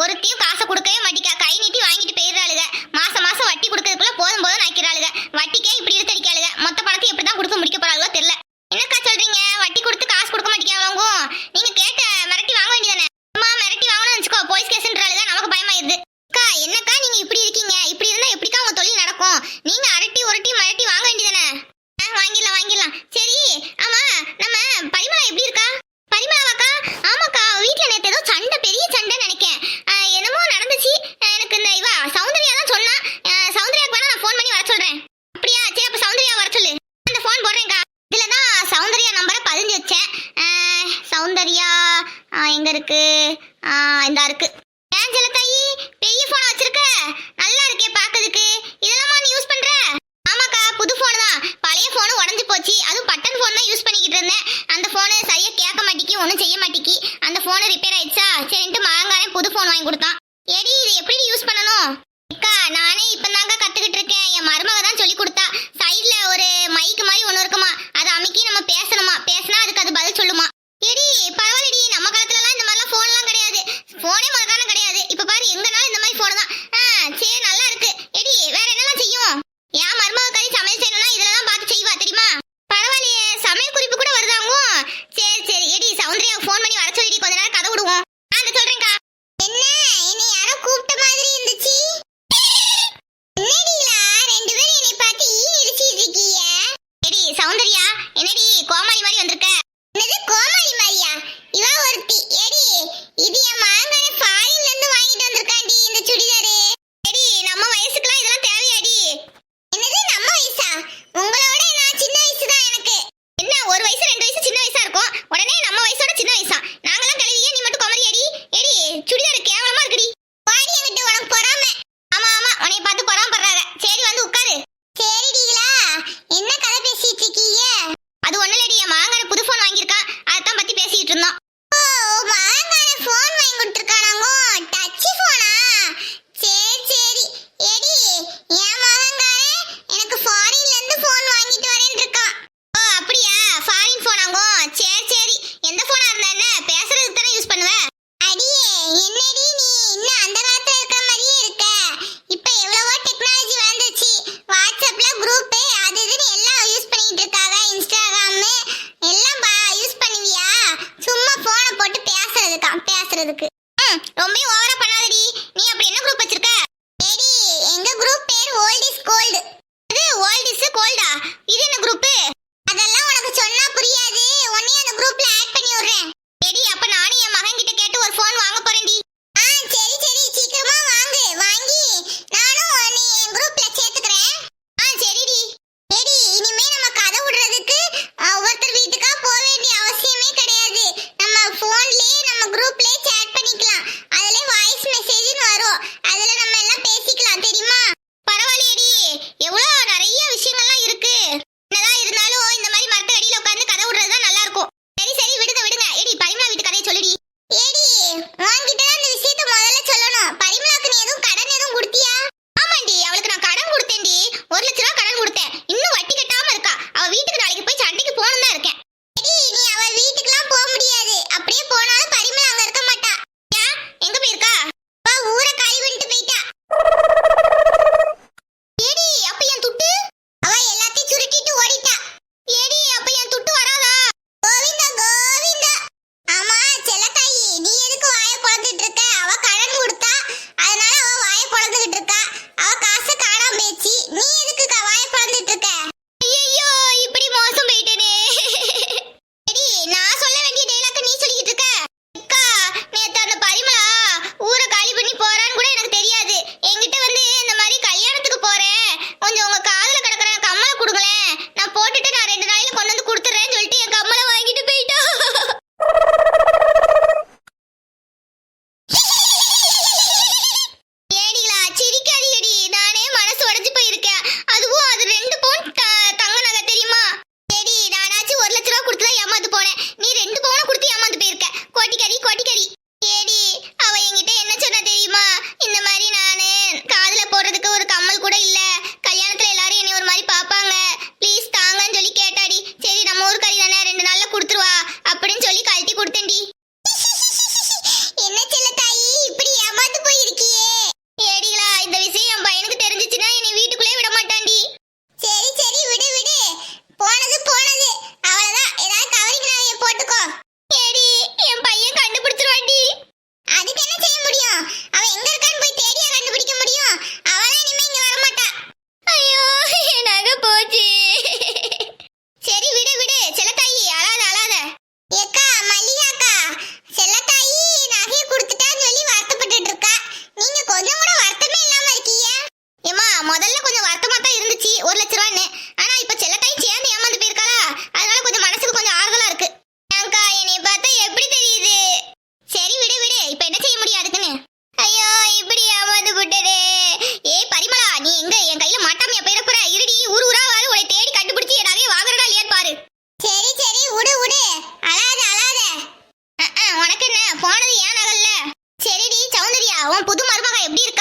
ஒருத்தி இருக்கு இந்த இருக்கு. ஏஞ்சலக்காயி பெரிய போன் வச்சிருக்க? நல்லா இருக்கே பாக்குறதுக்கு. இதெல்லாம் நீ யூஸ் பண்ற? ஆமாக்கா புது போன் தான். பழைய போன் உடஞ்சி போச்சு. அதுவும் பட்டன் போன் தான் யூஸ் பண்ணிக்கிட்டு இருந்தேன். அந்த போனு சரியா கேட்க மாட்டேங்கி ஒன்றும் செய்ய மாட்டேங்கி அந்த போனு ரிப்பேர் ஆயிடுச்சா? சரின்ட்டு மாங்காயும் புது போன் வாங்கி கொடுத்தான். What am I? போனது ஏன் நகல்ல? சரிடி சௌந்தரியா உன் புது மருமகா எப்படி இருக்கு?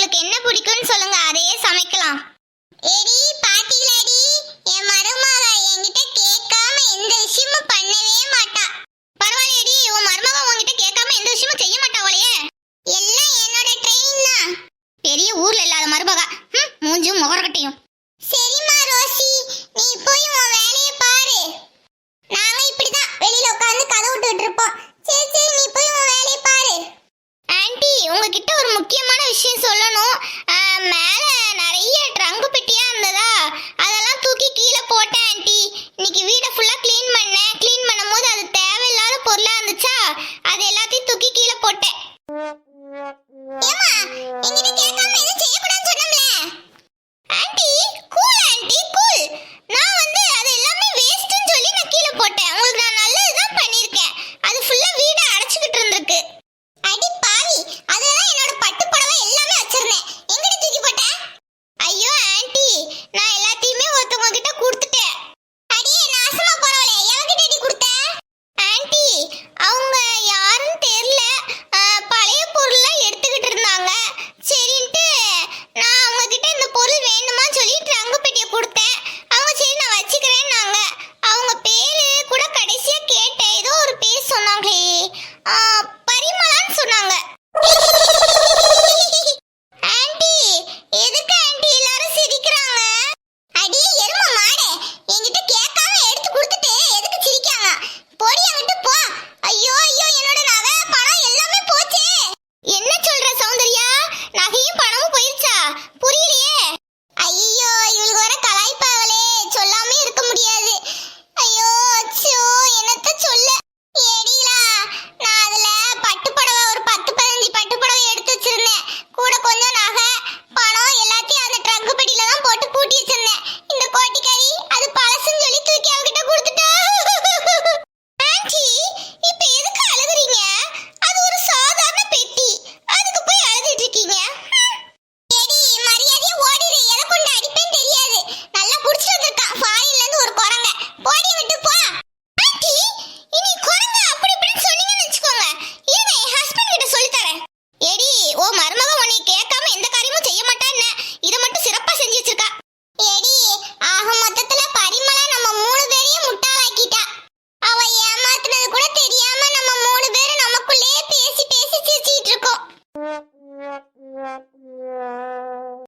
உங்களுக்கு என்ன பிடிக்கும்னு சொல்லுங்க அதையே சமைக்கலாம். எடி பாட்டிலாடி என் மருமக என்கிட்ட கேட்காம எந்த விஷயமும் பண்ணவே மாட்டா. பரவாயில்லையடி உன் மருமக உன்கிட்ட கேட்காம எந்த விஷயமும் செய்ய மாட்டா அவளையே எல்லாம் என்னோட ட்ரெயின் தான். பெரிய ஊர்ல இல்லாத மருமக. மூஞ்சும் முகரக்கட்டையும் சரிம்மா ரோசி. நீ போய் உன் வேலையை பாரு. நாங்க இப்படிதான் வெளியில உட்காந்து கதை விட்டுட்டு இருப்போம். சரி சரி. உங்ககிட்ட ஒரு முக்கியமான விஷயம் சொல்லணும். மேலே நிறைய ட்ரங்கு பெட்டியாக இருந்ததா? அதெல்லாம் தூக்கி